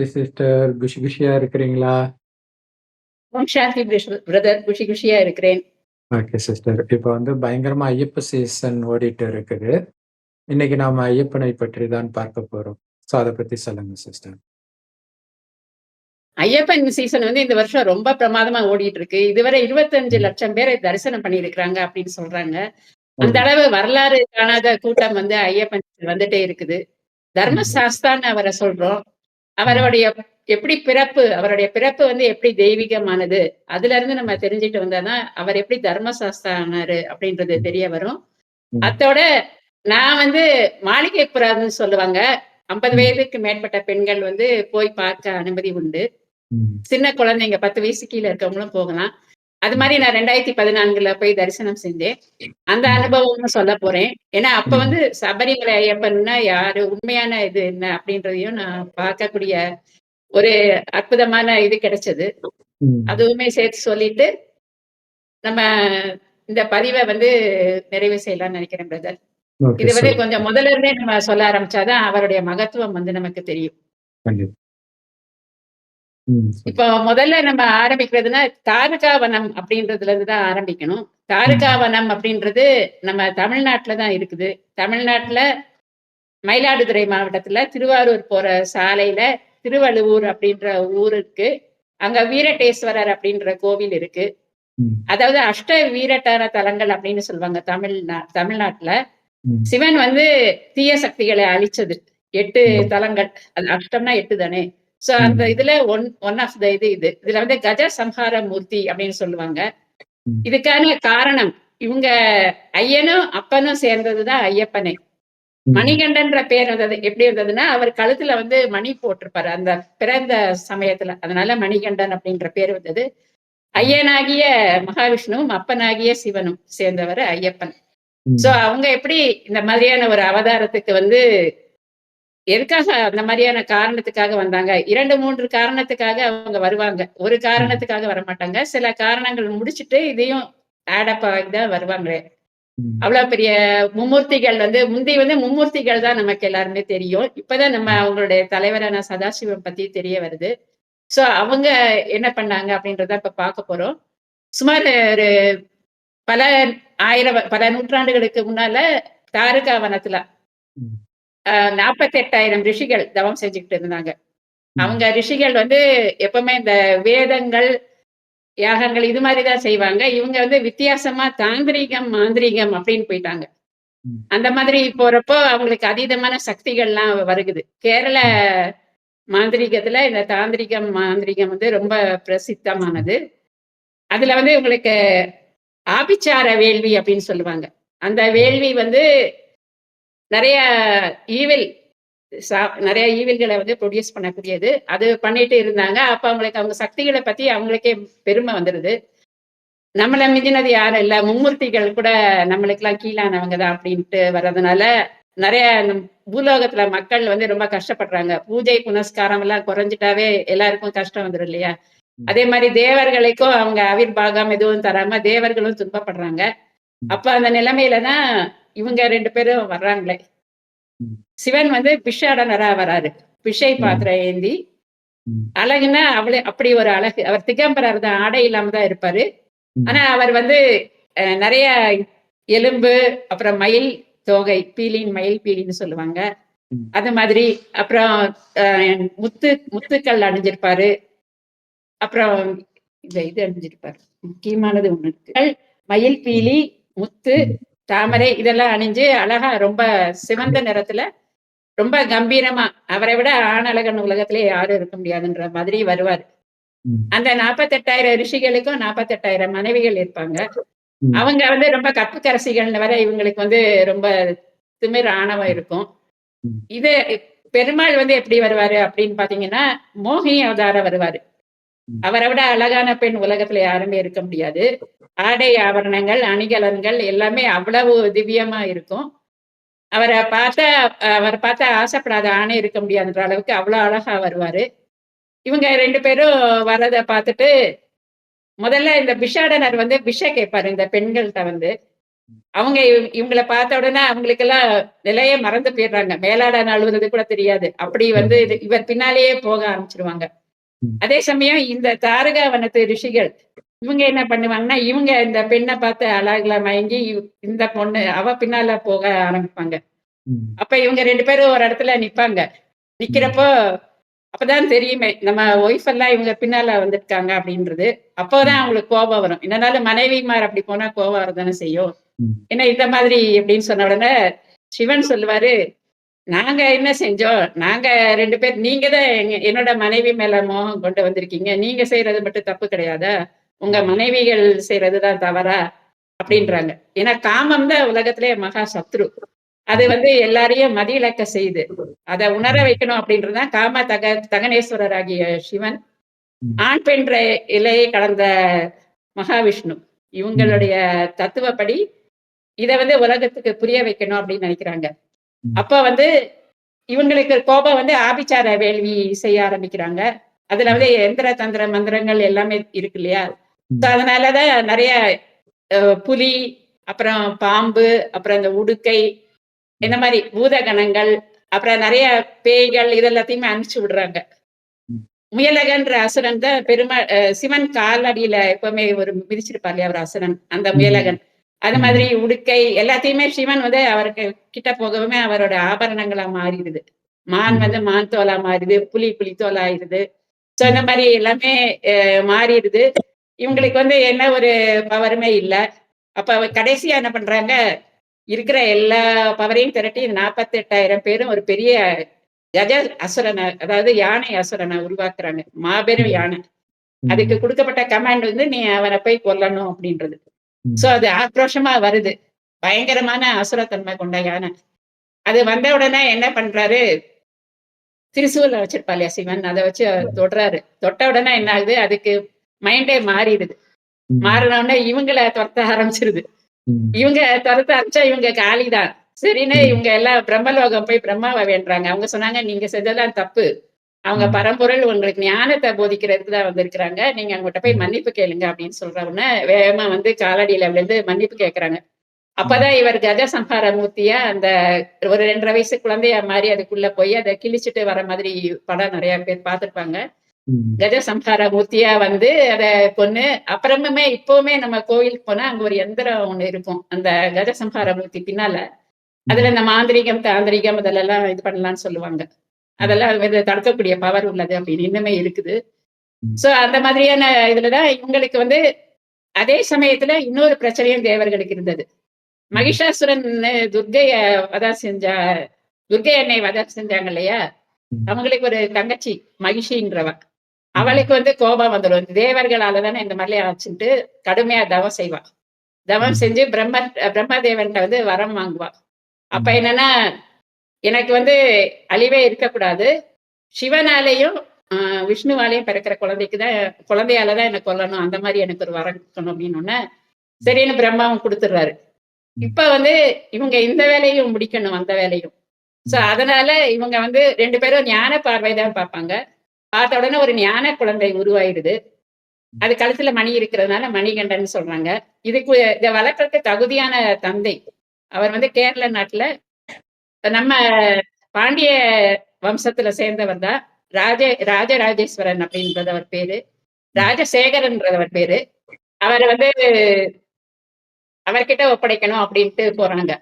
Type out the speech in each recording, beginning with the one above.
சாந்தி sister. குஷி குஷியா இருக்கிறீங்களா? சாந்தி பிரதர். குஷி குஷியா இருக்கிறேன். Okay sister. இப்ப வந்து பயங்கரமா ஐயப்ப சீசன் ஓடிட்டு இருக்குது. இன்னைக்கு நாம ஐயப்பனை பற்றி தான் பார்க்க போறோம். ஸோ அத பத்தி சொல்லுங்க சிஸ்டர். ஐயப்பன் சீசன் வந்து இந்த வருஷம் ரொம்ப பிரமாதமா ஓடிட்டு இருக்கு. இதுவரை 25 ம். லட்சம் பேரை தரிசனம் பண்ணியிருக்கிறாங்க அப்படின்னு சொல்றாங்க. அந்த. அளவு வரலாறு காணாத கூட்டம் வந்து ஐயப்பன் வந்துட்டே இருக்குது. தர்ம ம். சாஸ்தான்னு அவர சொல்றோம். அவருடைய எப்படி பிறப்பு அவருடைய பிறப்பு வந்து எப்படி தெய்வீகமானது, அதுலருந்து நம்ம தெரிஞ்சுட்டு வந்தா தான், அவர் எப்படி தர்ம சாஸ்தா ஆனாரு அப்படின்றது. தெரிய வரும். அத்தோட நான் வந்து மாளிகைப்புறான்னு சொல்லுவாங்க. 50 ம். வயதுக்கு மேற்பட்ட பெண்கள் வந்து போய் பார்க்க அனுமதி உண்டு. சின்ன குழந்தைங்க 10 வயசு கீழ இருக்கவங்களும் போகலாம். அது ம். மாரி நான் 2014ல போய் தரிசனம் செஞ்சேன். அந்த. அனுபவம்னு சொல்லப் போறேன். ஏன்னா, அப்ப. வந்து சபரிமலை ஐயப்பன்னா யாரு? உண்மையான இது என்ன? அப்படின்றதையும் நான் பார்க்கக்கூடிய ஒரு அற்புதமான இது கிடைச்சது. அதுவுமே சேர்த்து சொல்லிட்டு, நம்ம இந்த பதிவ வந்து நிறைவு செய்யலாம்னு நெனைக்கிறேன் பிரதர். இது வந்து. கொஞ்சம் முதல்ல இருந்தே நம்ம சொல்ல ஆரம்பிச்சா தான் அவருடைய மகத்துவம் வந்து நமக்கு தெரியும். இப்போ முதல்ல நம்ம ஆரம்பிக்கிறதுன்னா, தாருகா வனம் அப்படின்றதுல இருந்து தான் ஆரம்பிக்கணும். தாருகா ம். வனம் அப்படின்றது நம்ம தமிழ்நாட்டுல தான் இருக்குது. தமிழ்நாட்டுல மயிலாடுதுறை மாவட்டத்துல திருவாரூர் போற சாலையில திருவள்ளுவூர் அப்படின்ற ஊர் இருக்கு. அங்க வீரட்டேஸ்வரர் அப்படின்ற கோவில் இருக்கு. அதாவது அஷ்ட வீரட்டான தலங்கள் அப்படின்னு சொல்லுவாங்க தமிழ்நா தமிழ்நாட்டுல. சிவன் வந்து தீய சக்திகளை அழிச்சது. 8 ம். தலங்கள். அது அஷ்டம்னா 8 தானே. சோ அந்த. இதுல ஒன் ஒன் ஆஃப் த இது இது. இதுல வந்து கஜ சம்ஹார மூர்த்தி அப்படின்னு சொல்லுவாங்க. இதுக்கான காரணம் இவங்க ஐயனும், அப்பனும் சேர்ந்தது தான் ஐயப்பனே. மணிகண்டன்ற பேர் வந்தது எப்படி வந்ததுன்னா, அவர் கழுத்துல வந்து மணி போட்டிருப்பாரு. அந்த பிறந்த சமயத்துல. அதனால மணிகண்டன் அப்படின்ற பேர் வந்தது. ஐயனாகிய மகாவிஷ்ணுவும், அப்பனாகிய சிவனும் சேர்ந்தவர் ஐயப்பன். சோ. அவங்க எப்படி இந்த மாதிரியான ஒரு அவதாரத்துக்கு வந்து எதுக்காக அந்த மாரியான காரணத்துக்காக வந்தாங்க? 2, 3 காரணத்துக்காக அவங்க வருவாங்க. ஒரு. காரணத்துக்காக வரமாட்டாங்க. சில காரணங்கள் முடிச்சுட்டு இதையும் ஆட் அப் ஆகி தான் வருவாங்களே. அவ்வளவு பெரிய மும்மூர்த்திகள் வந்து முந்தி வந்து மும்மூர்த்திகள் தான் நமக்கு எல்லாருமே தெரியும். இப்பதான் நம்ம. அவங்களுடைய தலைவரான சதாசிவம் பத்தி தெரிய வருது. சோ அவங்க என்ன பண்ணாங்க அப்படின்றத இப்ப பார்க்க போறோம். சுமார் ஒரு பல ஆயிரம் பல நூற்றாண்டுகளுக்கு முன்னால தாருகா வனத்துல ம். அ 48,000 ரிஷிகள் தவம் செஞ்சுகிட்டு இருந்தாங்க. அவங்க ரிஷிகள் வந்து எப்பவுமே இந்த வேதங்கள், யாகங்கள் இது மாரி தான் செய்வாங்க. இவங்க வந்து வித்தியாசமா தாந்திரீகம், மாந்திரீகம் அப்படின்னு போயிட்டாங்க. அந்த மாதிரி போறப்போ அவங்களுக்கு அதீதமான சக்திகள்லாம் வருகுது. கேரள. மாந்திரீகத்துல இந்த தாந்திரிகம், மாந்திரீகம் வந்து ரொம்ப பிரசித்தமானது. அதுல வந்து உங்களுக்கு ஆபிச்சார வேள்வி அப்படின்னு சொல்லுவாங்க. அந்த. வேள்வி வந்து நெறைய ஈவில் நெறைய ஈவில்கள வந்து புரொடியூஸ் பண்ணக்கூடியது. அது பண்ணிட்டு இருந்தாங்க. அப்ப அவங்களுக்கு அவங்க சக்திகள பத்தி அவங்களுக்கே பெருமை வந்துருது. நம்மள மிஞ்சினது யாரும் இல்ல. மும்மூர்த்திகள் கூட நம்மளுக்கெல்லாம் கீழானவங்க தான் அப்படின்ட்டு வர்றதுனால, நெறைய பூலோகத்துல மக்கள் வந்து ரொம்ப கஷ்டப்படுறாங்க. பூஜை, புனஸ்காரம் எல்லாம் குறைஞ்சுட்டாவே எல்லாருக்கும் கஷ்டம் வந்துரும் இல்லையா? அதே மாரி தேவர்களுக்கும் அவங்க ஆவிர்பாகம் எதுவும் தராம தேவர்களும் துன்பப்படுறாங்க. அப்ப அந்த நிலைமையில தான் இவங்க 2 பேரும் வர்றாங்களே. சிவன் வந்து பிக்ஷாடனரா வராரு. ம். பாத்திரம் ஏந்தி. அழகுன்னா அவளு அப்படி ஒரு அழகு. அவர் திகம்பரர் தான். ஆடை இல்லாம தான் இருப்பாரு. ஆனா. அவர் வந்து நெறைய எலும்பு, அப்புறம் மயில் தோகை, பீலின் மயில் பீலின்னு சொல்லுவாங்க. அது மாதிரி அப்புறம் முத்து முத்துக்கள் அணிஞ்சிருப்பாரு. அப்புறம் இந்த இது அணிஞ்சிருப்பாரு. முக்கியமானது ஒண்ணு. மயில். பீலி, முத்து. தாமரை இதெல்லாம் அணிஞ்சு அழகா ரொம்ப சிவந்த நிறத்துல ரொம்ப கம்பீரமா அவரை விட ஆணழகன் உலகத்திலே யாரும் இருக்க முடியாதுன்ற மாதிரி வருவாரு. அந்த 48,000 ரிஷிகளுக்கும் 48,000 மனைவிகள் இருப்பாங்க. அவங்க வந்து ரொம்ப கற்புக்கரசிகள்னு வேற இவங்களுக்கு வந்து ரொம்ப திமிர், ஆணவம் இருக்கும். இது பெருமாள் வந்து எப்படி வருவாரு அப்படின்னு பார்த்தீங்கன்னா, மோகினி அவதாரம் வருவாரு. அவர விட அழகான பெண் உலகத்துல யாருமே இருக்க முடியாது. ஆடை ஆபரணங்கள், அணிகலன்கள் எல்லாமே அவ்வளவு திவ்யமா இருக்கும். அவர பார்த்தா அவர பார்த்தா ஆசைப்படாத ஆணே இருக்க முடியாதுன்ற அளவுக்கு அவ்வளோ அழகா வருவாரு. இவங்க 2 பேரும் வர்றத பார்த்துட்டு, முதல்ல இந்த பிக்ஷாடனர் வந்து பிக்ஷை கேட்பாரு இந்த பெண்கள்ட்ட வந்து. அவங்க இவ் இவங்கள பார்த்த உடனே அவங்களுக்கெல்லாம் நிலையே மறந்து போயிடுறாங்க. மேலாடை நழுவுறது கூட தெரியாது. அப்படி வந்து இது இவர் பின்னாலேயே போக ஆரம்பிச்சுருவாங்க. அதே சமயம் இந்த தாரகா வனத்து ரிஷிகள், இவங்க என்ன பண்ணுவாங்கன்னா, இவங்க இந்த பெண்ண பார்த்து அழகுல மயங்கி, இந்த பொண்ணு அவ பின்னால போக ஆரம்பிப்பாங்க. அப்ப இவங்க 2 பேரும் ஒரு இடத்துல நிப்பாங்க. நிக்கிறப்போ, அப்பதான் தெரியுமே, நம்ம ஒய்ஃப் எல்லாம் இவங்க பின்னால வந்திருக்காங்க அப்படின்றது. அப்போதான். அவங்களுக்கு கோபம் வரும். என்னனாலும் மனைவிமார் அப்படி போனா கோபம் வரதானே செய்யும். ம். என்ன இந்த மாதிரி அப்படின்னு சொன்ன உடனே, சிவன் சொல்லுவாரு, "நாங்க என்ன செஞ்சோம்? நாங்க 2 பேர் நீங்க தான் என்னோட மனைவி மேல மோகம் கொண்டு வந்திருக்கீங்க. நீங்க செய்றது மட்டும் தப்பு கிடையாதா? உங்க மனைவிகள் செய்றது தான் தவறா?" அப்படின்றாங்க. ஏன்னா காமம் தான் உலகத்திலே மகா சத்ரு. அது வந்து எல்லாரையும் மதியிழக்க செய்யுது. அத உணர வைக்கணும் அப்படின்றது தான் காம தக தகனேஸ்வரராகிய சிவன், ம். ஆண் பெண் ர இலையை கலந்த மகாவிஷ்ணு. இவங்களுடைய தத்துவப்படி, இத வந்து உலகத்துக்கு புரிய வைக்கணும் அப்படின்னு நெனைக்கிறாங்க. அப்ப வந்து இவங்களுக்கு கோபம் வந்து ஆபிச்சார வேள்வி செய்ய ஆரம்பிக்கிறாங்க. அதுல வந்து எந்திர, தந்திர, மந்திரங்கள் எல்லாமே இருக்கு இல்லையா? ம். ஸோ அதனால தான் நெறைய புலி, அப்புறம் பாம்பு, அப்புறம் இந்த உடுக்கை, இந்த மாரி பூதகணங்கள், அப்புறம் நெறைய பேய்கள் இது எல்லாத்தையுமே அனுப்பிச்சு விடுறாங்க. முயலகன்ற அசுரன் தான் பெருமா சிவன் காலடியில எப்பவுமே ஒரு மிதிச்சிருப்பார் இல்லையா ஒரு அசுரன், அந்த. முயலகன். அது. மாதிரி உடுக்கை எல்லாத்தையுமே சிவன் வந்து அவருக்கு கிட்ட போகவுமே அவரோட ஆபரணங்களா மாறிடுது. மான். வந்து மான் தோலா மாறுது, புலி புலி தோல் ஆயிருது. ஸோ இந்த ம். மாரி எல்லாமே மாறிடுது. இவங்களுக்கு வந்து என்ன ஒரு பவருமே இல்ல. அப்ப அவ கடைசியா என்ன பண்றாங்க, இருக்கிற எல்லா பவரையும் திரட்டி 48,000 பேரும் ஒரு பெரிய கஜ அசுரன அதாவது யானை அசுரன உருவாக்குறாங்க. மாபெரும். யானை. அதுக்கு. குடுக்கப்பட்ட கமாண்ட் வந்து நீ அவன போய் கொல்லணும் அப்படின்றது. ம். அது ஆக்ரோஷமா வருது. பயங்கரமான அசுரத்தன்மை கொண்ட யானை. அது வந்த உடனே என்ன பண்றாரு திரிசூல வச்சிருப்பா இல்லையா சிவன், அத வச்சு தொடுறாரு. தொட்ட உடனே என்ன ஆகுது, அதுக்கு மைண்டே மாறிடுது. ம். மாறுன உடனே இவங்கள தொரத்த ஆரம்பிச்சுருது. இவங்க தொரத்த ஆரம்பிச்சா இவங்க காலி தான். சரின்னு. இவங்க எல்லாம் பிரம்மலோகம் போய் பிரம்மாவ வேண்டுறாங்க. அவங்க சொன்னாங்க, "நீங்க செஞ்சதெல்லாம் தப்பு. அவங்க. பரம்பொருள் உங்களுக்கு ஞானத்த போதிக்கிறதுக்கு தான் வந்திருக்கிறாங்க. நீங்க அவங்கட்ட போய். மன்னிப்பு கேளுங்க" அப்படின்னு சொல்ற உடனே வேகமா வந்து காலடியில விழுந்து மன்னிப்பு கேட்கறாங்க. அப்பதான் இவர் கஜ சம்ஹார மூர்த்தியா அந்த ஒரு 2 1/2 வயசு குழந்தையா மாறி அதுக்குள்ள போய் அத கிழிச்சுட்டு வர மாதிரி படம் நெறைய பேர் பார்த்திருப்பாங்க. கஜ சம்ஹார மூர்த்தியா வந்து அத கொன்னு, அப்புறமுமே இப்பவுமே நம்ம கோவிலுக்கு போனா அங்க ஒரு எந்திரம் ஒண்ணு இருக்கும். அந்த கஜ சம்ஹார மூர்த்தி பின்னால. அதுல. இந்த மாந்திரீகம், தாந்திரீகம் இதுலலாம் இது பண்ணலாம்னு சொல்லுவாங்க. அதெல்லாம் தடுக்கக்கூடிய பவர் உள்ளது அப்படின்னு இன்னுமே இருக்குது. ஸோ அந்த மாதிரியான இதுல தான் இவங்களுக்கு வந்து அதே சமயத்துல இன்னொரு பிரச்சனையும் தேவர்களுக்கு இருந்தது. மகிஷாசுரன் துர்க்கைய வதம் செஞ்சா துர்க்கை அன்னைய வதம் செஞ்சாங்க இல்லையா? அவங்களுக்கு ஒரு தங்கச்சி மகிஷின்றவ. அவளுக்கு வந்து கோபம் வந்துரும். தேவர்களால தானே இந்த மாதிரிலாம் ஆச்சுன்ட்டு கடுமையா தவம் செய்வா. தவம். செஞ்சு பிரம்ம பிரம்மதேவன்ட்ட வந்து வரம் வாங்குவா. அப்ப. என்னன்னா, எனக்கு வந்து அழிவே இருக்கக்கூடாது. சிவனாலேயும், விஷ்ணுவாலேயும் பிறக்கிற குழந்தைக்கு தான் குழந்தையால தான் என்ன கொல்லணும். அந்த மாரி எனக்கு ஒரு வரம் இருக்கணும் அப்படின்னோனே, ம். சரின்னு பிரம்மாவும் குடுத்துடுறாரு. இப்ப வந்து இவங்க இந்த வேலையும் முடிக்கணும், அந்த வேலையும். ம். அதனால இவங்க வந்து 2 பேரும் ஞான பார்வை தான் பார்ப்பாங்க. பார்த்த உடனே ஒரு ஞான குழந்தை உருவாயிடுது. அது கழுத்துல மணி இருக்கிறதுனால மணிகண்டன் சொல்றாங்க. இதுக்கு இத வளர்க்கறதுக்கு தகுதியான தந்தை. அவர் வந்து கேரள நாட்டுல நம்ம பாண்டிய வம்சத்துல சேர்ந்தவர் தான். ராஜ ராஜராஜேஸ்வரன் அப்படின்றது அவர் பேரு. அவர் பேரு. அவர வந்து அவர்கிட்ட ஒப்படைக்கணும் அப்படின்ட்டு போறாங்க.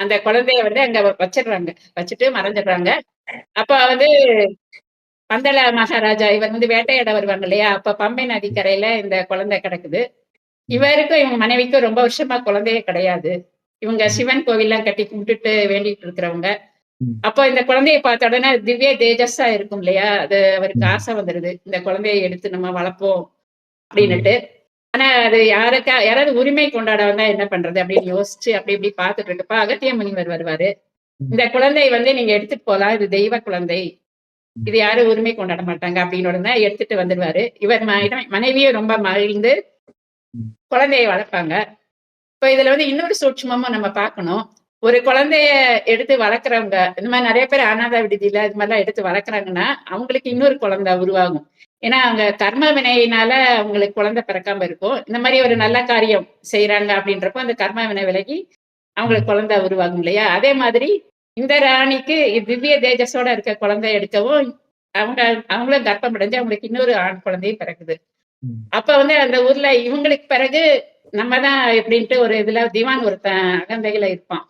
அந்த குழந்தைய வந்து அங்க வச்சுடுறாங்க. வச்சுட்டு மறைஞ்சிடுறாங்க. அப்ப வந்து பந்தள மகாராஜா இவர் வந்து வேட்டையாட வருவாங்க இல்லையா? அப்ப பம்பை நதிக்கரையில இந்த குழந்தை கிடக்குது. இவருக்கும் இவங்க மனைவிக்கும் ரொம்ப வருஷமா குழந்தையே கிடையாது. இவங்க. சிவன் கோவில்லாம் கட்டி கும்பிட்டுட்டு வேண்டிட்டு இருக்கிறவங்க. அப்போ இந்த குழந்தைய பார்த்த உடனே திவ்ய தேஜஸா இருக்கும் இல்லையா? அது அவருக்கு. ஆசை வந்துருது. இந்த குழந்தைய எடுத்து நம்ம வளர்ப்போம். அப்படின்னுட்டு. ஆனா அது யாருக்கா யாராவது உரிமை கொண்டாட வந்தா என்ன பண்றது? அப்படின்னு யோசிச்சு அப்படி இப்படி பார்த்துட்டு இருக்கப்ப அகத்திய முனிவர் வருவாரு. இந்த குழந்தை வந்து நீங்க எடுத்துட்டு போலாம். இது தெய்வ குழந்தை. இது யாரும் உரிமை கொண்டாட மாட்டாங்க அப்படின்னு உடனே எடுத்துட்டு வந்துருவாரு. இவர் மனைவியை ரொம்ப மகிழ்ந்து குழந்தைய வளர்ப்பாங்க. இப்ப இதுல வந்து இன்னொரு சூட்சமும் நம்ம பார்க்கணும். ஒரு குழந்தைய எடுத்து வளர்க்குறவங்க, இந்த மாதிரி நிறைய பேர் அனாத விடுதியில இது மாதிரிலாம் எடுத்து வளர்க்குறாங்கன்னா, அவங்களுக்கு இன்னொரு குழந்தை உருவாகும். ஏன்னா, அவங்க கர்ம வினையினால அவங்களுக்கு குழந்தை பிறக்காம இருக்கும். இந்த மாதிரி ஒரு நல்ல காரியம் செய்யறாங்க அப்படின்றப்போ, அந்த கர்ம வினை விலகி அவங்களுக்கு குழந்தை உருவாகும் இல்லையா? அதே மாதிரி இந்த ராணிக்கு திவ்ய தேஜஸோட இருக்க குழந்தை எடுக்கவும், அவங்க அவங்களும் கர்ப்பம் அடைஞ்சு அவங்களுக்கு இன்னொரு ஆண் குழந்தையும் பிறக்குது. ம். அப்ப வந்து அந்த ஊர்ல இவங்களுக்கு பிறகு நம்ம தான் எப்படின்ட்டு ஒரு இதுல திவான் ஒருத்தன் அகந்தையில இருப்பான்.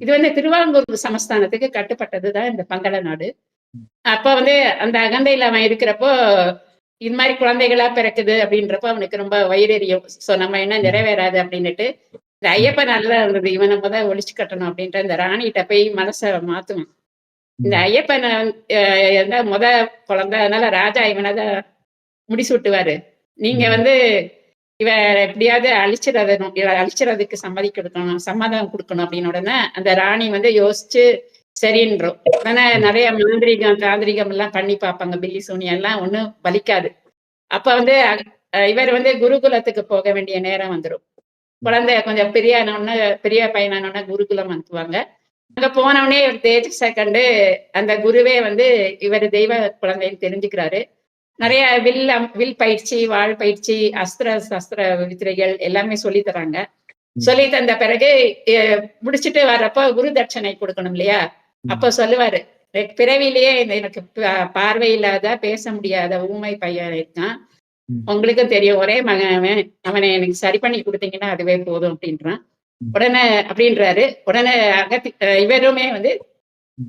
இது வந்து திருவாங்கூர் சமஸ்தானத்துக்கு கட்டுப்பட்டது தான் இந்த பங்கள நாடு. அப்ப வந்து அந்த அகந்தையில அவன் இருக்கிறப்போ, இது மாரி குழந்தைகளா பிறக்குது அப்படின்றப்போ அவனுக்கு ரொம்ப வயிறெரியும். ஸோ நம்ம என்ன. நிறைவேறாது அப்படின்னுட்டு, இந்த. ஐயப்பன் நல்லா இருந்தது. இவன மொத ஒழிச்சு கட்டணும் அப்படின்ட்டு அந்த ராணிட்ட போய் மனச மாத்துவான். இந்த. ஐயப்பன மொத குழந்தை அதனால ராஜா இவன தான் முடிசூட்டுவாரு. நீங்க. வந்து இவ எப்படியாவது அழிச்சிடணும். இவ அழிச்சிறதுக்கு சம்மதி குடுக்கணும் சம்மதம் குடுக்கணும் அப்படின்னு உடனே, அந்த ராணி வந்து யோசிச்சு சரின்றும். உடனே ம். நெறைய மாந்திரீகம், தாந்திரிகம் எல்லாம் பண்ணி பார்ப்பாங்க. பில்லி சூனியம் எல்லாம் ஒண்ணும் பலிக்காது. அப்ப வந்து இவர் வந்து குருகுலத்துக்கு போக வேண்டிய நேரம் வந்துரும். குழந்தை கொஞ்சம் பெரியானோனே பெரிய பையனானோனே குருகுலம் அனுப்புவாங்க. அங்க போனவுனே இவர் தேஜஸ கண்டு அந்த குருவே வந்து இவரு தெய்வ குழந்தைன்னு தெரிஞ்சுக்கிறாரு. நெறைய வில் வில் பயிற்சி, வாள் பயிற்சி, அஸ்திர, சஸ்திர வித்தைகள் எல்லாமே சொல்லி தராங்க. சொல்லி தந்த பிறகு முடிச்சுட்டு வர்றப்போ குரு தட்சணை குடுக்கணும் இல்லையா? அப்ப. சொல்லுவாரு. "எ பிறவியிலேயே இந்த எனக்கு பார்வை இல்லாத, பேச முடியாத ஊமை பையன் இருக்கான். உங்களுக்கும் தெரியும். ஒரே மகன் அவன். எனக்கு சரி பண்ணி குடுத்தீங்கன்னா அதுவே போதும்" அப்படின்றான். உடனே அப்படின்றாரு. உடனே அகத்தி இவருமே வந்து.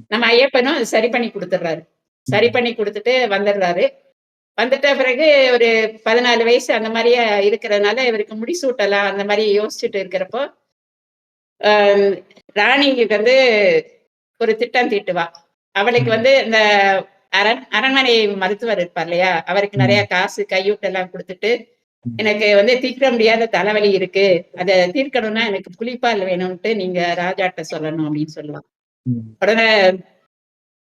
நம்ம ஐயப்பனும் சரி பண்ணி குடுத்துடுறாரு. சரி. பண்ணி குடுத்துட்டு வந்துடுறாரு. வந்துட்ட பிறகு ஒரு 14 வயசு அந்த மாரியே இருக்கிறதுனால இவருக்கு முடிசூட்டலாம் அந்த மாரி யோசிச்சுட்டு இருக்கிறப்போ, ராணிக்கு வந்து ஒரு திட்டம் தீட்டுவா. அவளுக்கு. வந்து இந்த அரண் அரண்மனை மருத்துவர் இருப்பார் இல்லையா? அவருக்கு நெறைய. காசு, கையூட்டெல்லாம் குடுத்துட்டு, ம். எனக்கு வந்து தீர்க்க முடியாத தலைவலி இருக்கு. அத தீர்க்கணும்னா எனக்கு புலிப்பால் வேணும்ன்ட்டு நீங்க ராஜாட்ட சொல்லணும் அப்படின்னு சொல்லுவா. ம். உடனே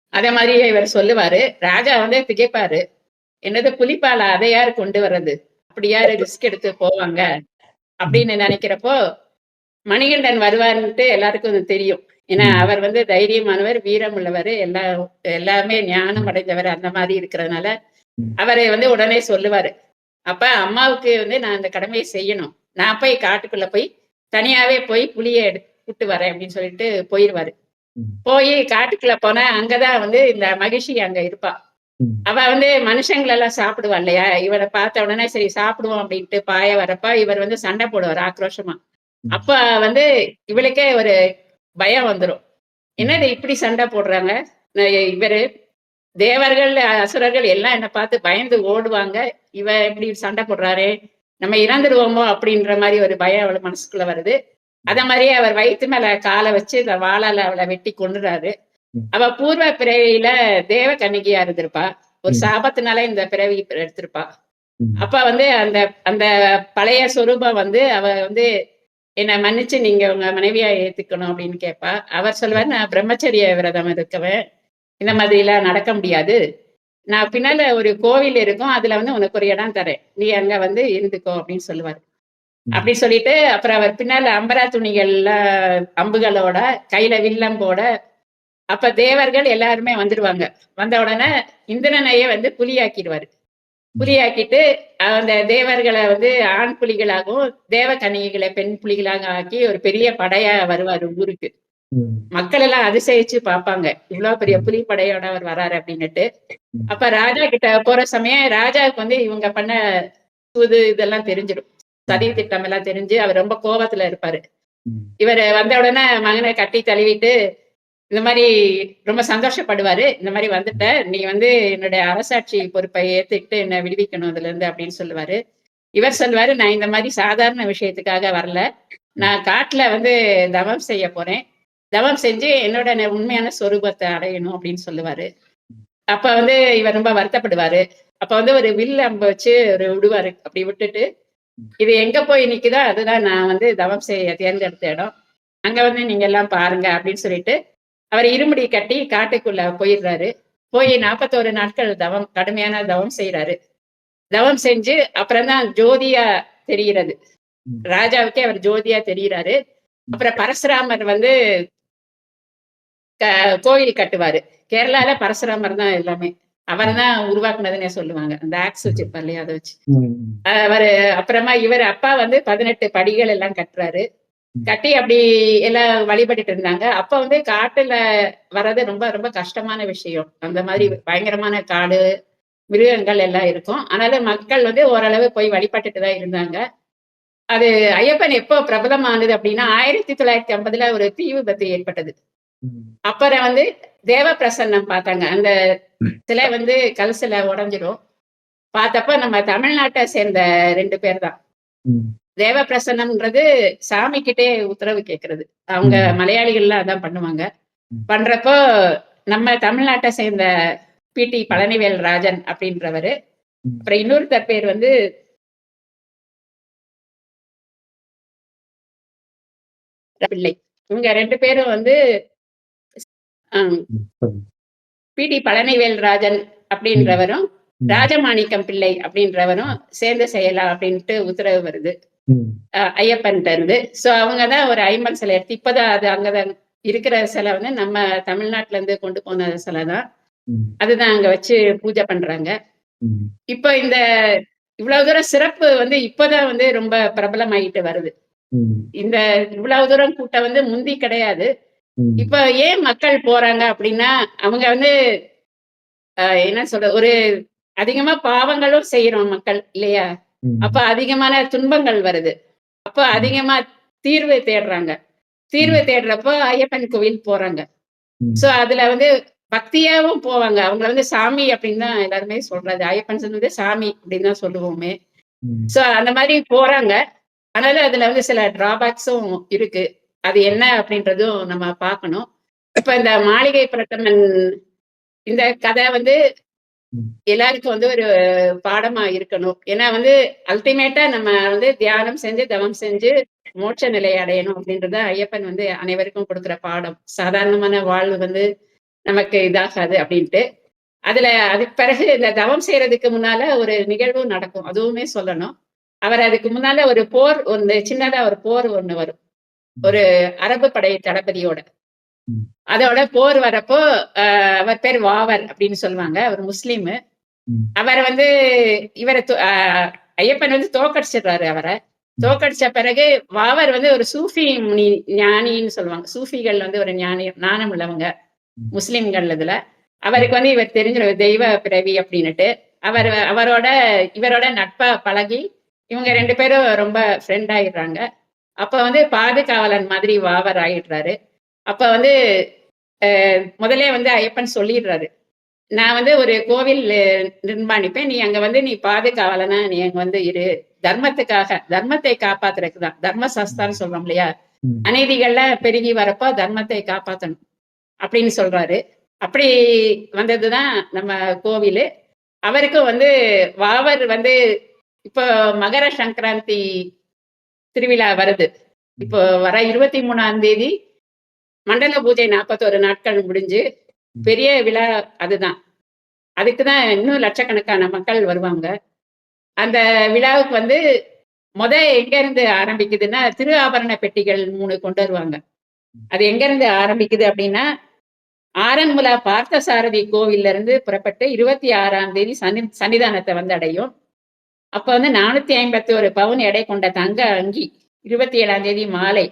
அதே மாரியே இவர் சொல்லுவாரு. ராஜா வந்து திகைப்பாரு. என்னது புலிப்பாலா? அத யாரு கொண்டு வர்றது? அப்படி யாரு ரிஸ்க் எடுத்து போவாங்க? அப்படின்னு நெனைக்கிறப்போ, மணிகண்டன் வருவாருன்ட்டு எல்லாருக்கும் தெரியும். ஏன்னா. அவர் வந்து தைரியமானவர், வீரம் உள்ளவரு, எல்லா எல்லாமே ஞானம். அடைஞ்சவர் அந்த மாரி இருக்கிறதுனால. அவரு வந்து உடனே சொல்லுவாரு. "அப்ப அம்மாவுக்கு வந்து நான் இந்த கடமைய செய்யணும். நான் போய் காட்டுக்குள்ள போய் தனியாவே போய் புலிய எடுத் கூட்டு வரேன்" அப்படின்னு சொல்லிட்டு போயிருவாரு. போயி காட்டுக்குள்ள போனா, அங்க தான் வந்து இந்த மகிஷி அங்க இருப்பா. அவ வந்து மனுஷங்களெல்லாம் சாப்பிடுவா இல்லையா? இவர பார்த்த உடனே சரி சாப்பிடுவோம் அப்படின்ட்டு பாய வரப்ப, இவர் வந்து சண்டை போடுவாரு ஆக்ரோஷமா. அப்ப வந்து இவளுக்கே ஒரு பயம் வந்துரும். ம். என்னது இப்படி சண்டை போடுறாங்க? இவரு தேவர்கள், அசுரர்கள் எல்லாம் என்ன பார்த்து பயந்து ஓடுவாங்க. இவ இப்படி சண்டை போடுறாரே! நம்ம இறந்துருவோமோ! அப்படின்ற மாரி ஒரு பயம் அவள் மனசுக்குள்ள வருது. அத ம். மாரியே அவர் வயித்து மேல கால வச்சு இந்த வாளால அவள வெட்டி கொன்னுறாரு. ம். அவ பூர்வ பிறவியில தேவ கன்னிகையா இருந்திருப்பா. ஒரு. சாபத்தினால இந்த பிறவி எடுத்திருப்பா. அப்ப வந்து அந்த அந்த பழைய சொரூபம் வந்து அவ வந்து என்ன மன்னிச்சு நீங்க உங்க மனைவியா ஏத்துக்கணும் அப்படின்னு கேட்பா. அவர். சொல்லுவாரு, "நான் பிரம்மச்சரிய விரதம் இருக்கவன். இந்த மாதிரிலாம் நடக்க முடியாது. நான் பின்னால ஒரு கோவில் இருக்கும். அதுல வந்து உனக்கு ஒரு இடம் தரேன். நீ அங்க வந்து இருந்துக்கோ" அப்படின்னு சொல்லுவாரு. அப்படி சொல்லிட்டு அப்புறம் அவர் பின்னால அம்பரா துணிகள்ல அம்புகளோட, கையில வில்லம்போட அப்ப தேவர்கள் எல்லாருமே வந்துருவாங்க. வந்த உடனே இந்திரனையே வந்து புலியாக்கிருவாரு. புலியாக்கிட்டு அந்த தேவர்கள வந்து ஆண் புலிகளாகவும், தேவ கன்னிகைகள பெண் புலிகளாக ஆக்கி ஒரு பெரிய படையா வருவாரு ஊருக்கு. மக்கள் எல்லாம் அதிசயிச்சு பார்ப்பாங்க. இவ்ளோ பெரிய. புலி படையோட அவர் வராரு அப்படின்னுட்டு. அப்ப ராஜா கிட்ட போற சமயம் ராஜாவுக்கு வந்து இவங்க பண்ண சூது இதெல்லாம் தெரிஞ்சிரும். சதி. திட்டம் எல்லாம் தெரிஞ்சு அவர் ரொம்ப கோவத்துல இருப்பாரு. இவரு வந்த உடனே மகன கட்டி தழுவிட்டு, இந்த மாதிரி ரொம்ப சந்தோஷப்படுவாரு. இந்த மாதிரி வந்துட்ட. நீ வந்து என்னுடைய அரசாட்சி பொறுப்பை ஏத்துக்கிட்டு என்ன விடுவிக்கணும் அதுல இருந்து அப்படின்னு சொல்லுவாரு. இவர் சொல்லுவாரு, "நான் இந்த மாதிரி சாதாரண விஷயத்துக்காக வரல. நான் காட்டுல வந்து தவம் செய்ய போறேன். தவம் செஞ்சு என்னோட உண்மையான சொரூபத்தை அடையணும்" அப்படின்னு சொல்லுவாரு. அப்ப வந்து இவர் ரொம்ப வருத்தப்படுவாரு. அப்ப வந்து ஒரு வில் அம்ப வச்சு ஒரு விடுவாரு. அப்படி விட்டுட்டு, இது எங்க போய் நிக்குதோ அதுதான் நான் வந்து தவம் செய்ய தேர்ந்தெடுத்த இடம். அங்க வந்து நீங்க எல்லாம் பாருங்க அப்படின்னு சொல்லிட்டு, அவர் இருமுடி கட்டி காட்டுக்குள்ள போயிடுறாரு. போய் 41 நாட்கள் தவம் கடுமையான தவம் செய்றாரு. தவம் செஞ்சு அப்புறம் தான் ஜோதியா தெரிகிறது. ராஜாவுக்கே அவர் ஜோதியா தெரியிறாரு. ம். அப்புறம் பரசுராமர் வந்து கோயில் கட்டுவாரு. கேரளால பரசுராமர் தான் எல்லாமே. அவர. தான் உருவாக்குனதுன்னே சொல்லுவாங்க. அந்த ஆக்ஸ். வச்சிருப்பார் இல்லையா? அத வச்சு. அவரு அப்புறமா இவரு அப்பா வந்து 18 படிகள் எல்லாம் கட்டுறாரு. கட்டி அப்படி எல்லாம் வழிபட்டுட்டு இருந்தாங்க. அப்ப வந்து காட்டுல வர்றது ரொம்ப ரொம்ப கஷ்டமான விஷயம். அந்த மாதிரி. பயங்கரமான காடு, மிருகங்கள் எல்லாம் இருக்கும். ஆனாலும் மக்கள் வந்து ஓரளவு போய் வழிபட்டுட்டு தான் இருந்தாங்க. அது ஐயப்பன் எப்போ பிரபலமானது அப்படின்னா, 1950ல ஒரு தீ விபத்து ஏற்பட்டது. அப்புறம் வந்து தேவப்பிரசன்னம் பார்த்தாங்க. அந்த. சிலை வந்து கல் சிலை உடைஞ்சிரும். பார்த்தப்ப நம்ம தமிழ்நாட்ட சேர்ந்த 2 பேர் தான். ம். தேவப்பிரசன்னம்ன்றது சாமி கிட்டயே உத்தரவு கேட்கிறது. அவங்க. மலையாளிகள்லாம் அதான் பண்ணுவாங்க. பண்றப்போ நம்ம தமிழ்நாட்ட சேர்ந்த பி.டி. பழனிவேல் ராஜன் அப்படின்றவரு. அப்புறம் இன்னொருத்தர் பேர் வந்து பிள்ளை. இவங்க 2 பேரும் வந்து. சொல்லுங்க. பி.டி. பழனிவேல் ராஜன். அப்படின்றவரும். ராஜமாணிக்கம் பிள்ளை அப்படின்றவரும். சேர்ந்து செய்யலாம் அப்படின்ட்டு உத்தரவு வருது. ஐயப்பன்ட்ட இருந்து. ஸோ அவங்க தான் ஒரு ஐம்பன் சிலை எடுத்து இப்ப தான் அது அங்க தான் இருக்கிற சிலை வந்து நம்ம தமிழ்நாட்டுல இருந்து கொண்டு போன சிலை தான். அதுதான் அங்க வச்சு பூஜை பண்றாங்க. இப்ப இந்த இவ்வளவு தூரம் சிறப்பு வந்து இப்பதான் வந்து ரொம்ப பிரபலமாயிட்டு வருது. இந்த இவ்வளவு தூரம் கூட்டம் வந்து முந்தி கிடையாது. இப்ப ஏன் மக்கள் போறாங்க அப்படின்னா, அவங்க வந்து என்ன சொல்றது? ஒரு அதிகமா பாவங்களும் செய்றோம் மக்கள் இல்லையா? அப்ப. அதிகமான துன்பங்கள் வருது. அப்ப. அதிகமா தீர்வு தேடுறாங்க. தீர்வு. தேடுறப்போ ஐயப்பன் கோவில் போறாங்க. ம். அதுல வந்து பக்தியாவும் போவாங்க. அவங்கள வந்து சாமி அப்படின்னு தான் எல்லாருமே சொல்றது. ஐயப்பன் வந்து சாமி அப்படின்னு தான் சொல்லுவோமே. ஸோ அந்த மாரி போறாங்க. ஆனாலும் அதுல வந்து சில டிராபேக்ஸும் இருக்கு. அது என்ன அப்படின்றதும் நம்ம பார்க்கணும். இப்ப இந்த மாளிகை பிரதமன் இந்த கதை வந்து. எல்லாருக்கும் வந்து ஒரு பாடமா இருக்கணும். ஏன்னா வந்து அல்டிமேட்டா நம்ம வந்து தியானம் செஞ்சு, தவம் செஞ்சு மோட்ச நிலை அடையணும் அப்படின்றது ஐயப்பன் வந்து அனைவருக்கும் கொடுக்குற பாடம். சாதாரணமான வாழ்வு வந்து நமக்கு இதாகாது அப்படின்ட்டு. அதுல அதுக்கு பிறகு இந்த தவம் செய்யறதுக்கு முன்னால ஒரு நிகழ்வு நடக்கும். அதுவுமே சொல்லணும். அவர் அதுக்கு முன்னால ஒரு போர் ஒன்று சின்னதா ஒரு போர் ஒண்ணு வரும். ஒரு அரபு படை தளபதியோட. அதோட போர் வரப்போ அவர் பேர் வாவர் அப்படின்னு சொல்லுவாங்க. அவர் முஸ்லீமு. அவர வந்து இவர ஐயப்பன் வந்து தோற்கடிச்சிடுறாரு அவர. ம். தோற்கடிச்ச பிறகு வாவர் வந்து ஒரு சூஃபி முனி ஞானின்னு சொல்லுவாங்க. சூஃபிகள் வந்து ஒரு ஞானி ஞானம் உள்ளவங்க. முஸ்லிம்கள் இதுல. அவருக்கு வந்து இவர் தெரிஞ்சிரும் தெய்வ பிறவி அப்படின்னுட்டு. அவர். அவரோட இவரோட நட்பா பழகி, இவங்க. 2 பேரும் ரொம்ப ஃப்ரெண்ட் ஆயிடுறாங்க. அப்ப வந்து பாதுகாவலன் மாதிரி வாவர் ஆயிடுறாரு. அப்ப வந்து அ முதல்லயே வந்து ஐயப்பன் சொல்லிடுறாரு. நான் வந்து ஒரு கோவில் நிர்மாணிப்பேன். நீ அங்க வந்து நீ பாதுகாவலனா நீ அங்க வந்து இரு. தர்மத்துக்காக, தர்மத்தை காப்பாத்துறதுக்கு தான். தர்ம சஸ்தான்னு. சொல்றோம் இல்லையா? ம். அநீதிகள்லாம் பெருகி வரப்போ தர்மத்தை காப்பாத்தணும். அப்படின்னு சொல்றாரு. அப்படி வந்தது தான் நம்ம கோவிலு. அவருக்கும் வந்து வாவர் வந்து இப்போ மகர சங்கராந்தி திருவிழா வருது. இப்போ. வர 23ஆம் தேதி மண்டல பூஜை 41 நாட்கள் முடிஞ்சு, பெரிய விழா அதுதான். அதுக்குதான் இன்னும் லட்சக்கணக்கான மக்கள் வருவாங்க. அந்த விழாவுக்கு வந்து முத எங்க இருந்து ஆரம்பிக்குதுன்னா, திரு ஆபரண பெட்டிகள் மூணு கொண்டு வருவாங்க. அது எங்க இருந்து ஆரம்பிக்குது அப்படின்னா, ஆரன்முளா பார்த்தசாரதி கோவில்ல இருந்து புறப்பட்டு 26ஆம் தேதி சன்னி சன்னிதானத்தை வந்து அடையும். அப்ப வந்து 451 பவுன் எடை கொண்ட தங்க அங்கி 27ஆம் தேதி மாலை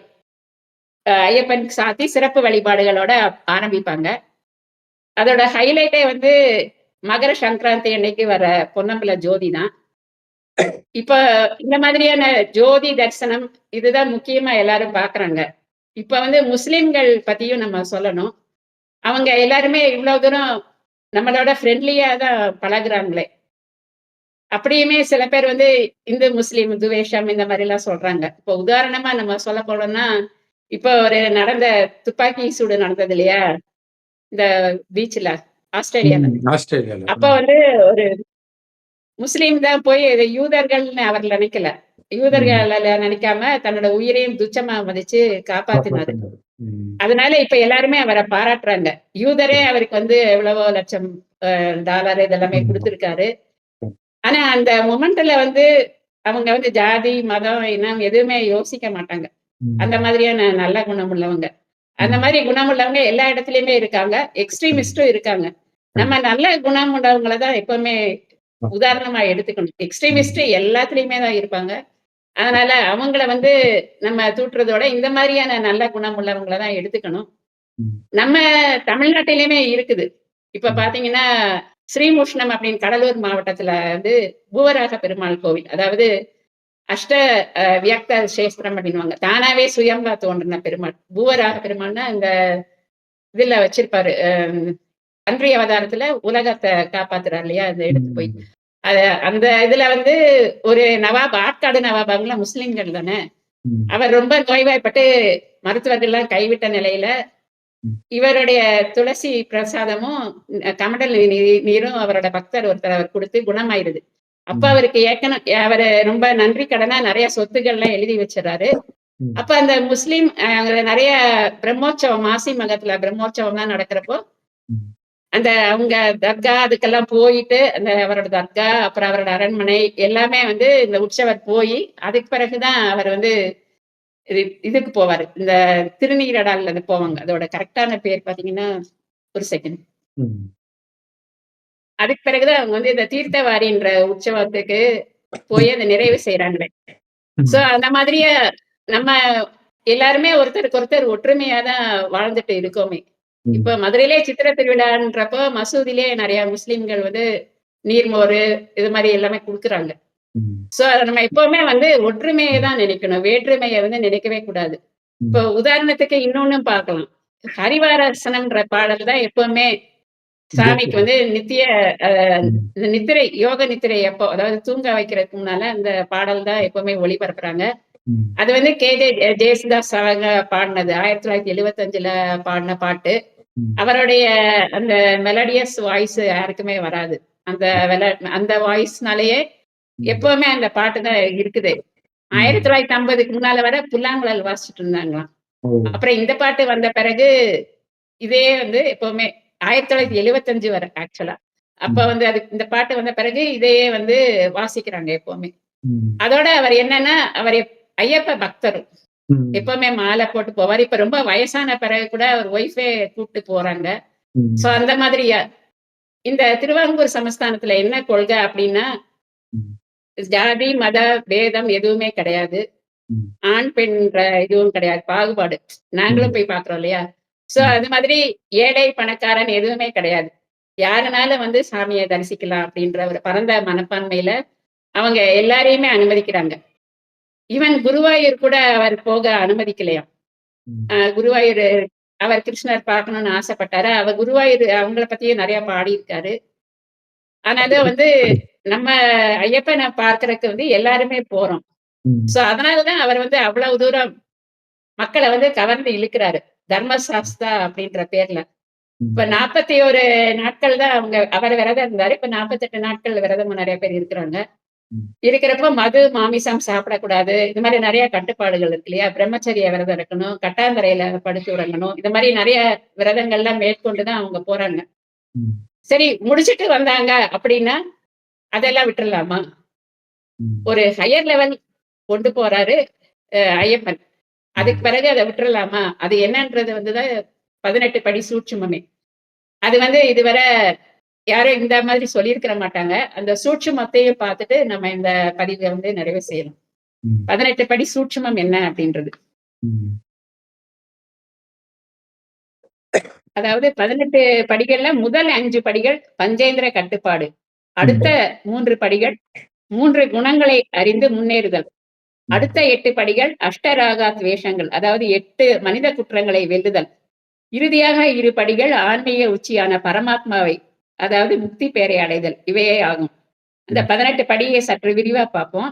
ஐயப்பன் சாத்தி சிறப்பு வழிபாடுகளோட ஆரம்பிப்பாங்க. அதோட ஹைலைட்டே வந்து மகர சங்கராந்தி அன்னைக்கு வர பொன்னம்பல ஜோதி தான். இப்ப இந்த மாதிரியான ஜோதி தரிசனம் இதுதான் முக்கியமா எல்லாரும் பாக்குறாங்க இப்ப வந்து முஸ்லிம்கள் பத்தியும் நம்ம சொல்லணும். அவங்க எல்லாருமே இவ்வளவு தூரம் நம்மளோட ஃப்ரெண்ட்லியா தான் பழகுறாங்களே. அப்படியுமே சில பேர் வந்து இந்து, முஸ்லீம் துவேஷம் இந்த மாதிரி எல்லாம் சொல்றாங்க. இப்போ உதாரணமா நம்ம சொல்ல போனோம்னா, இப்போ ஒரு நடந்த துப்பாக்கி சூடு நடந்தது இல்லையா? இந்த பீச்ல ஆஸ்திரேலியால. ஆஸ்திரேலியால. அப்ப. வந்து ஒரு முஸ்லீம் தான் போய் யூதர்கள்னு அவர் நினைக்கல. யூதர்கள நினைக்காம தன்னோட உயிரையும் துச்சமா மதிச்சு காப்பாத்தினாரு. அதனால இப்ப எல்லாருமே அவர பாராட்டுறாங்க. யூதரே. அவருக்கு வந்து எவ்வளவோ லட்சம் டாலர் இதெல்லாமே. குடுத்திருக்காரு. ஆனா அந்த மொமெண்ட்ல வந்து அவங்க வந்து ஜாதி, மதம், இனம் எதுவுமே யோசிக்க மாட்டாங்க. அந்த. மாதிரியான நல்ல குணம் உள்ளவங்க. அந்த. மாதிரி குணமுள்ளவங்க எல்லா இடத்துலயுமே இருக்காங்க. எக்ஸ்ட்ரீமிஸ்டும் இருக்காங்க. நம்ம நல்ல குணம் உள்ளவங்கள தான் எப்பவுமே உதாரணமா எடுத்துக்கணும். எக்ஸ்ட்ரீமிஸ்ட் எல்லாத்துலயுமே தான் இருப்பாங்க. அதனால அவங்கள வந்து நம்ம தூற்றுறதோட, இந்த மாரியான நல்ல குணம் உள்ளவங்கள தான் எடுத்துக்கணும். நம்ம தமிழ்நாட்டிலயுமே இருக்குது. இப்ப ம். பார்த்தீங்கன்னா, ஸ்ரீமுஷ்ணம் அப்படின்னு கடலூர் மாவட்டத்துல வந்து பூவராக பெருமாள் கோவில். அதாவது அஷ்ட வியக்த சேஸ்திரம் அப்படின்னுவாங்க. தானாவே சுயம்பா தோன்றின பெருமாள். பூவராக பெருமாள்னா இந்த இதுல வச்சிருப்பாரு. அன்றைய அவதாரத்துல உலகத்த காப்பாத்துறார் இல்லையா? அந்த எடுத்து போய். அத அந்த இதுல வந்து ஒரு நவாப் ஆற்காடு நவாப் அவங்கலாம் முஸ்லிம்கள் தானே. அவர் ரொம்ப நோய்வாய்ப்பட்டு மருத்துவர்கள்லாம் கைவிட்ட நிலையில. இவருடைய துளசி பிரசாதமும், நீ நீரும் அவரோட பக்தர் ஒருத்தர் அவர் குடுத்து குணமாயிருது. அப்ப. அவருக்கு ஏக்கன அவரு ரொம்ப நன்றி கடனா நெறைய சொத்துக்கள்லாம் எழுதி வச்சுர்றாரு. ம். அப்ப அந்த முஸ்லிம் நெறைய பிரம்மோற்சவம் மாசி மகத்துல பிரம்மோற்சவம்லாம் நடக்கிறப்போ, ம். அந்த அவங்க தர்கா அதுக்கெல்லாம் போயிட்டு, அந்த அவரோட தர்கா, அப்புறம் அவரோட அரண்மனை எல்லாமே வந்து இந்த உற்சவர் போயி, அதுக்கு பிறகு தான் அவர் வந்து இது இதுக்கு போவாரு. இந்த திருநீரடால் அது போவாங்க. அதோட கரெக்ட்டான பேர் பார்த்தீங்கன்னா, ஒரு செகண்ட். அதுக்கு பிறகு தான் அவங்க வந்து இந்த தீர்த்தவாரின்ற உற்சவத்துக்கு போய் அத நிறைவு செய்றாங்களே. சோ. அந்த மாதிரியே நம்ம எல்லாருமே ஒருத்தருக்கு ஒருத்தர் ஒற்றுமையா தான் வாழ்ந்துட்டு இருக்கோமே. இப்ப. மதுரையிலே சித்திரை திருவிழான்றப்போ மசூதியிலே நெறைய முஸ்லிம்கள் வந்து நீர்மோரு இது மாரி எல்லாமே குடுக்குறாங்க. சோ அத நம்ம எப்பவுமே வந்து ஒற்றுமைய தான் நினைக்கணும். வேற்றுமைய வந்து நினைக்கவே கூடாது. இப்போ. உதாரணத்துக்கு இன்னொன்னும் பார்க்கலாம். ஹரிவாரசனம்ன்ற பாடல் தான் எப்பவுமே சாமிக்கு வந்து நித்திய நித்திரை யோக நித்திரை எப்போ அதாவது தூங்க வைக்கிறதுக்கு முன்னால அந்த பாடல் தான் எப்பவுமே ஒளிபரப்புறாங்க. அது வந்து கே.ஜே. ஜெயசுதாஸ் அவங்க பாடுனது. 1975ல பாடுன பாட்டு. அவருடைய அந்த மெலோடியஸ் வாய்ஸ் யாருக்குமே வராது. அந்த அந்த வாய்ஸ்னாலேயே. எப்பவுமே அந்த பாட்டு தான் இருக்குது. ம். 1950க்கு முன்னால வர புல்லாங்குழல் வாசிச்சுட்டு இருந்தாங்களாம். அப்புறம் இந்த பாட்டு வந்த பிறகு, இதே வந்து எப்பவுமே 1975 வர ஆக்சுவலா. அப்ப. வந்து அது இந்த பாட்டு வந்த பிறகு இதையே வந்து வாசிக்கிறாங்க எப்பவுமே. அதோட அவர் என்னன்னா, அவர் ஐயப்ப பக்தர். எப்பவுமே மாலை போட்டு போவாரு. இப்ப ரொம்ப வயசான பிறகு கூட அவர் ஒய்ஃபே கூப்ட்டு போறாங்க. சோ. அந்த மாதிரியா இந்த திருவாங்கூர் சமஸ்தானத்துல என்ன கொள்கை அப்டின்னா, ம். ஜாதி, மத பேதம் எதுவுமே கிடையாது. ஆண், பெண்ன்ற இதுவும் கிடையாது. பாகுபாடு. நாங்களும். போய் பார்க்குறோம் இல்லையா? சோ. அது மாதிரி ஏழை, பணக்காரன் எதுவுமே கிடையாது. யாருனாலும் வந்து சாமிய தரிசிக்கலாம் அப்டின்ற ஒரு பரந்த மனப்பான்மையில அவங்க எல்லாரையுமே அனுமதிக்கிறாங்க. ஈவன் குருவாயூர் கூட அவர் போக அனுமதிக்கலையாம். குருவாயூர் அவர் கிருஷ்ணர் பார்க்கணும்னு ஆசைப்பட்டாரு. அவர் குருவாயூர் அவங்கள பத்தியே நெறைய பாடியிருக்காரு. ஆனாலும் வந்து நம்ம ஐயப்பன பார்க்கறக்கு வந்து எல்லாருமே போறோம். சோ அதனால தான் அவர் வந்து அவ்வளவு தூரம் மக்கள வந்து கவர்ந்து இழுக்கிறாரு. தர்மசாஸ்தா அப்டின்ற பேர்ல. இப்ப ம். 41 நாட்கள் தான் அவங்க அவர் விரதம் இருந்தாரு. இப்ப 48 நாட்கள் விரதம் நெறைய பேர் இருக்கிறாங்க. இருக்கிறப்போ மது, மாமிசம் சாப்பிடக்கூடாது. இது மாரி நெறைய கட்டுப்பாடுகள் இருக்கு இல்லையா? பிரம்மச்சரிய விரதம் இருக்கணும். கட்டாந்தரையில படுத்து உறங்கணும். இது மாரி நெறைய விரதங்கள்லாம் மேற்கொண்டு தான் அவங்க போறாங்க. சரி முடிச்சுட்டு வந்தாங்க அப்டின்னா, அதெல்லாம் விட்டுறலாமா? ம். ஒரு ஹையர் லெவல் கொண்டு போறாரு ஐயப்பன். அதுக்கு. பிறகு அத விட்டுறலாமா? அது என்னன்றது வந்து தான் 18 படி சூட்சுமமே. அது வந்து இதுவர யாரும் இந்த மாதிரி சொல்லியிருக்க மாட்டாங்க. அந்த சூட்சுமத்தையும் பார்த்துட்டு நம்ம இந்த பதிவ வந்து நிறைவு செய்யலாம். 18 படி சூட்சுமம் என்ன அப்டின்றது. ம். அதாவது 18 படிகள்ல முதல் 5 படிகள் பஞ்சேந்திர கட்டுப்பாடு. அடுத்த ம். 3 படிகள் 3 குணங்களை அறிந்து முன்னேறுதல். அடுத்த 8 படிகள் அஷ்டராகா துவேஷங்கள். அதாவது 8 மனித குற்றங்களை வெல்லுதல். இறுதியாக 2 படிகள் ஆன்மீக உச்சியான பரமாத்மாவை அதாவது முக்தி பேரை அடைதல். இவையே ஆகும். அந்த. 18 படியை சற்று விரிவா பார்ப்போம்.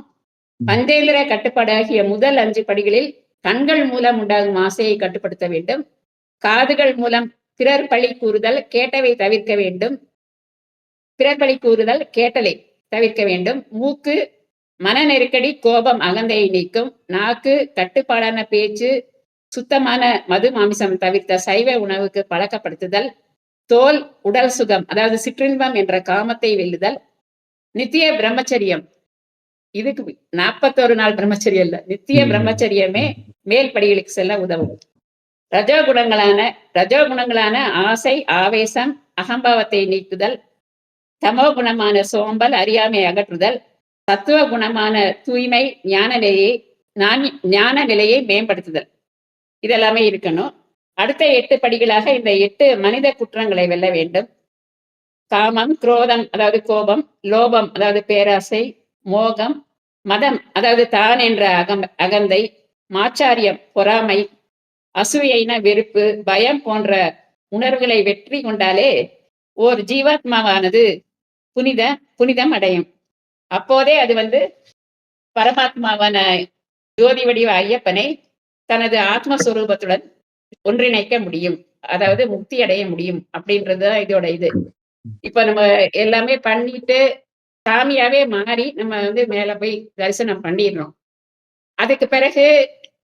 ம். பஞ்சேந்திர கட்டுப்பாடாகிய முதல் 5 படிகளில் கண்கள் மூலம் உண்டாகும் ஆசையை கட்டுப்படுத்த வேண்டும். காதுகள் மூலம் பிறர் பழி கூறுதல், கேட்டவை தவிர்க்க வேண்டும். பிறர் பழி கூறுதல், கேட்டலை தவிர்க்க வேண்டும். மூக்கு மன நெருக்கடி, கோபம், அகந்தையை நீக்கும். நாக்கு கட்டுப்பாடான பேச்சு, சுத்தமான மது, மாமிசம் தவிர்த்த சைவ உணவுக்கு பழக்கப்படுத்துதல். தோல் உடல் சுகம் அதாவது சிற்றின்பம் என்ற காமத்தை வெல்லுதல். நித்திய பிரம்மச்சரியம். இதுக்கு 41 நாள் பிரம்மச்சரியம் இல்ல. நித்திய. பிரம்மச்சரியமே. மேல் படிகளுக்கு செல்ல உதவும். ரஜோ குணங்களான ரஜோ குணங்களான ஆசை, ஆவேசம், அகம்பாவத்தை நீக்குதல், தமோ குணமான சோம்பல், அறியாமை அகற்றுதல், தத்துவ குணமான தூய்மை, ஞான நிலையை நான் ஞான நிலையை மேம்படுத்துதல். இதெல்லாமே இருக்கணும். அடுத்த எட்டு படிகளாக இந்த எட்டு மனித குற்றங்களை வெல்ல வேண்டும். காமம், குரோதம் அதாவது கோபம், லோபம் அதாவது பேராசை, மோகம், மதம் அதாவது தான் என்ற அகம் அகந்தை, மாச்சாரியம் பொறாமை, அசூயைன வெறுப்பு, பயம் போன்ற உணர்வுகளை வெற்றி கொண்டாலே ஓர் ஜீவாத்மாவானது புனித புனிதம் அடையும். அப்போதே அது வந்து பரமாத்மாவான ஜோதி வடிவ ஐயப்பனை தனது ஆத்மஸ்வரூபத்துடன் ஒன்றிணைக்க முடியும். அதாவது முக்தி அடைய முடியும் அப்படின்றது தான் இதோட இது. இப்ப நம்ம எல்லாமே பண்ணிட்டு சாமியாவே மாறி நம்ம வந்து மேல போய் தரிசனம் பண்ணிடுறோம். அதுக்கு பிறகு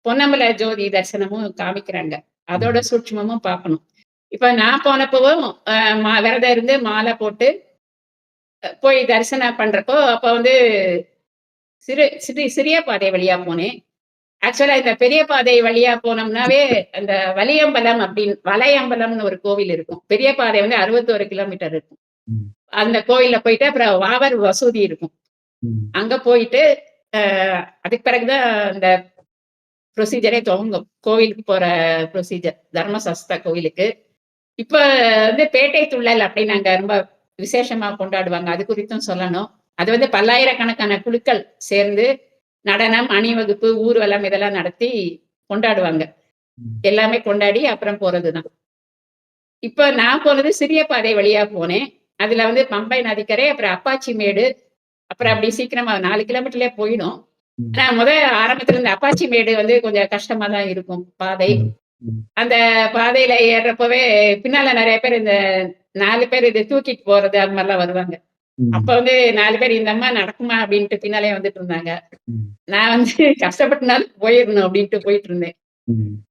பொன்னம்பல ஜோதி தரிசனமும் காமிக்கிறாங்க. அதோட சூட்சமும் பார்க்கணும். இப்ப நான் போனப்பவும் மா விரதம் இருந்து மாலை போட்டு போய் தரிசனம் பண்றப்போ, அப்ப வந்து சிறு சிறு சிறிய பாதை வழியா போனேன். ஆக்சுவலா இந்த பெரிய பாதை வழியா போனோம்னாவே, அந்த வலியம்பலம் அப்படின்னு வலையம்பலம்னு ஒரு கோவில் இருக்கும். பெரிய பாதை வந்து 61 கிலோமீட்டர் இருக்கும். அந்த கோயில்ல போயிட்டு அப்புறம் வாவர் வசூதி இருக்கும். அங்க போயிட்டு அதுக்கு பிறகு தான் இந்த ப்ரொசீஜரே துவங்கும். கோவிலுக்கு போற ப்ரொசீஜர். தர்மசாஸ்தா கோவிலுக்கு. இப்ப வந்து பேட்டை துள்ளல் அப்படின்னு அங்க ரொம்ப விசேஷமா கொண்டாடுவாங்க. அது குறித்தும் சொல்லணும். அது வந்து பல்லாயிரக்கணக்கான குழுக்கள் சேர்ந்து நடனம், அணிவகுப்பு, ஊர்வலம் இதெல்லாம் நடத்தி கொண்டாடுவாங்க. எல்லாமே கொண்டாடி அப்புறம் போறதுதான். இப்ப நான் போனது சிறிய பாதை வழியா போனேன். அதுல வந்து பம்பை நதிக்கரை, அப்புறம் அப்பாச்சி மேடு, அப்புறம் அப்படி சீக்கிரமா 4 கிலோமீட்டர்லயே போயிடும். ஆனா முத ஆரம்பத்துல இந்த அப்பாச்சி மேடு வந்து கொஞ்சம் கஷ்டமா தான் இருக்கும் பாதை. அந்த பாதையில ஏறுறப்பவே பின்னால நெறைய பேர் இந்த 4 பேர் இத தூக்கிட்டு போறது அது மாரிலாம் வருவாங்க. அப்ப. வந்து 4 பேர் இந்த அம்மா நடக்குமா அப்படின்ட்டு பின்னாலயே வந்துட்டு இருந்தாங்க. நான் வந்து கஷ்டப்பட்டுனாலும் போயிரணும் அப்படின்ட்டு போயிட்டு இருந்தேன்.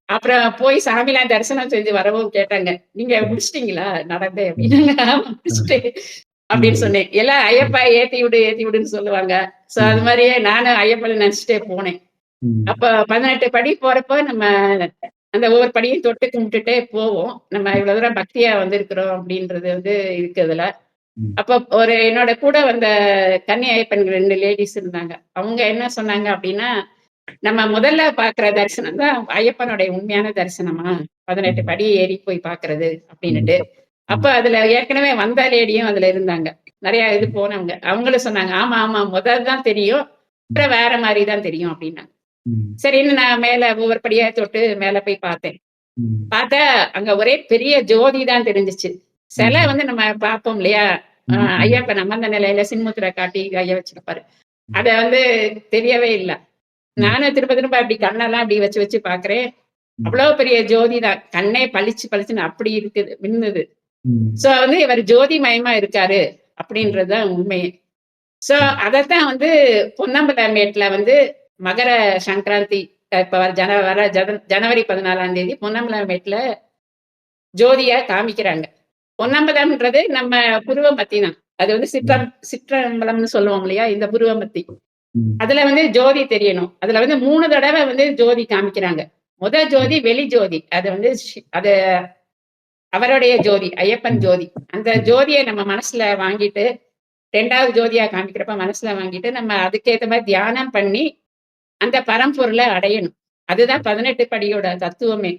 அப்புறம் போய் சாமிலாம் தரிசனம் செஞ்சு வரவும் கேட்டாங்க. "நீங்க. முடிச்சிட்டீங்களா நடந்து?" அப்படின்னு ம். சொன்னேன். எல்லாம். ஐயப்பா ஏத்தி விடு, ஏத்தி விடுன்னு சொல்லுவாங்க. ஸோ அது ம். மாரியே நானும் ஐயப்பன நெனச்சுட்டே போனேன். அப்ப 18 படி போறப்போ நம்ம அந்த ஒவ்வொரு படியும் தொட்டு கும்பிட்டுட்டே போவோம். நம்ம இவ்வளோ தூரம் பக்தியா வந்திருக்கிறோம் அப்படின்றது வந்து இருக்கு அதுல. அப்ப ஒரு என்னோட கூட வந்த கன்னி ஐயப்பன் 2 லேடீஸ் இருந்தாங்க. அவங்க என்ன சொன்னாங்க அப்படின்னா, "நம்ம முதல்ல பார்க்குற தரிசனம் தான் ஐயப்பனுடைய உண்மையான தரிசனமா? 18 ம். படி ஏறி போய் பார்க்கறது" ம். அப்படின்னுட்டு. அப்ப. அதுல ஏற்கனவே வந்த லேடியும் அதுல இருந்தாங்க. நெறைய இது. போனவங்க. அவங்களும் சொன்னாங்க, "ஆமா, ஆமா. முதல் தான் தெரியும். அப்புறம். வேற மாரி தான் தெரியும்" அப்படின்னாங்க. சரின்னு நான் மேல ஒவ்வொரு படியா தொட்டு மேல போய் பார்த்தேன். பார்த்தா அங்க ஒரே பெரிய ஜோதி தான் தெரிஞ்சுச்சு. சிலை. வந்து நம்ம பார்ப்போம் இல்லையா? அ ம். ம். ஐயப்பன் அமர்ந்த நிலையில சின்முத்திரை காட்டி கைய வச்சிருப்பாரு. அத வந்து தெரியவே இல்ல. நானும் திரும்ப திரும்ப அப்படி கண்ணெல்லாம் அப்படி வச்சு வச்சு பார்க்குறேன். ம். அவ்வளோ பெரிய ஜோதி தான். கண்ணே பளிச்சு பளிச்சுன்னு அப்படி இருக்குது. மின்னுது. ஸோ வந்து இவர் ஜோதிமயமா இருக்காரு ம். அப்படின்றது தான் உண்மையே. ம். அதத்தான் வந்து பொன்னம்பலமேட்ல வந்து மகர சங்கராந்தி இப்ப வர ஜன வர ஜன ஜனவரி 14ஆம் தேதி பொன்னம்பலமேட்ல ஜோதியா காமிக்கிறாங்க. பொன்னம்பலம்ன்றது நம்ம புருவமத்தி தான். அது வந்து ம். சிற்றம் சிற்றம்பலம்னு சொல்லுவோம் இல்லையா? இந்த புருவமத்தி. ம். அதுல வந்து ஜோதி தெரியணும். அதுல வந்து 3 தடவ வந்து ஜோதி காமிக்கிறாங்க. முத. ஜோதி வெளி ஜோதி. அது வந்து அது அவருடைய ஜோதி. ஐயப்பன். ஜோதி. அந்த. ஜோதிய நம்ம மனசுல வாங்கிட்டு 2வது ஜோதியா காமிக்கிறப்ப மனசுல வாங்கிட்டு, நம்ம அதுக்கேத்த மாரி தியானம் பண்ணி, அந்த பரம்பொருள அடையணும். அதுதான் 18 படியோட தத்துவமே.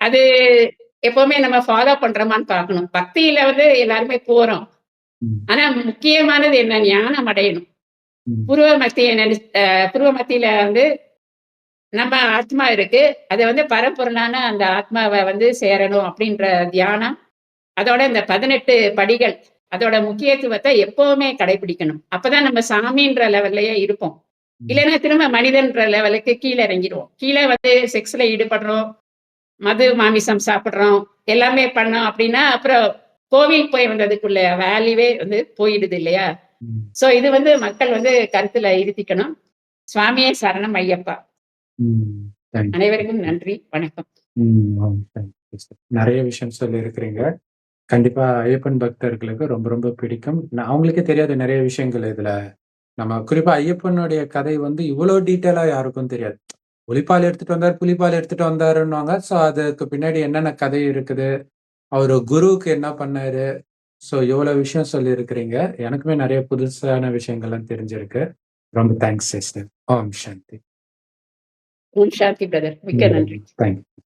அது எப்பவுமே நம்ம ஃபாலோ பண்றோமான்னு பார்க்கணும். பக்தியில வந்து எல்லாருமே போறோம். ஆனா முக்கியமானது என்ன? ஞானம் அடையணும். புருவ மத்திய புருவ மத்தியில வந்து நம்ம ஆத்மா இருக்கு. அது வந்து பரம்பொருளான அந்த ஆத்மாவ வந்து சேரணும் அப்படின்ற தியானம். அதோட இந்த 18 படிகள். அதோட முக்கியத்துவத்த எப்பவுமே கடைபிடிக்கணும். அப்பதான் நம்ம சாமின்ற லெவல்லயே இருப்போம். இல்லன்னா திரும்ப மனிதன்ற லெவலுக்கு கீழ இறங்கிருவோம். கீழ வந்து செக்ஸ்ல ஈடுபடுறோம். மது, மாமிசம் சாப்பிடுறோம். எல்லாமே பண்ணோம் அப்படின்னா, அப்புறம் கோவில் போய் வந்ததுக்குள்ள வேல்யூவே வந்து போயிடுது இல்லையா? ஸோ இது வந்து மக்கள் வந்து கருத்துல இருத்திக்கணும். சுவாமியே சரணம் ஐயப்பா! அனைவருக்கும் நன்றி. வணக்கம். நெறைய விஷயம் சொல்லியிருக்கிறீங்க. கண்டிப்பா ஐயப்பன் பக்தர்களுக்கு ரொம்ப ரொம்ப பிடிக்கும். அவங்களுக்கே தெரியாத நெறைய விஷயங்கள் இதுல நம்ம குறிப்பா ஐயப்பனுடைய கதை வந்து இவ்வளோ டீட்டெயிலா யாருக்கும் தெரியாது. புலிப்பால் எடுத்துட்டு வந்தார், புலிப்பால் எடுத்துட்டு வந்தாருன்னுவாங்க. ஸோ, அதுக்கு பின்னாடி என்னென்ன கதை இருக்குது? அவரு குருவுக்கு என்ன பண்ணாரு? ஸோ, இவ்வளோ விஷயம் சொல்லியிருக்கிறீங்க. எனக்குமே நெறைய புதுசான விஷயங்கள்லாம் தெரிஞ்சிருக்கு. ரொம்ப தேங்க்ஸ் சிஸ்டர். ஓம் சாந்தி. ஓம் சாந்தி பிரதர். மிக்க நன்றி. Thank you.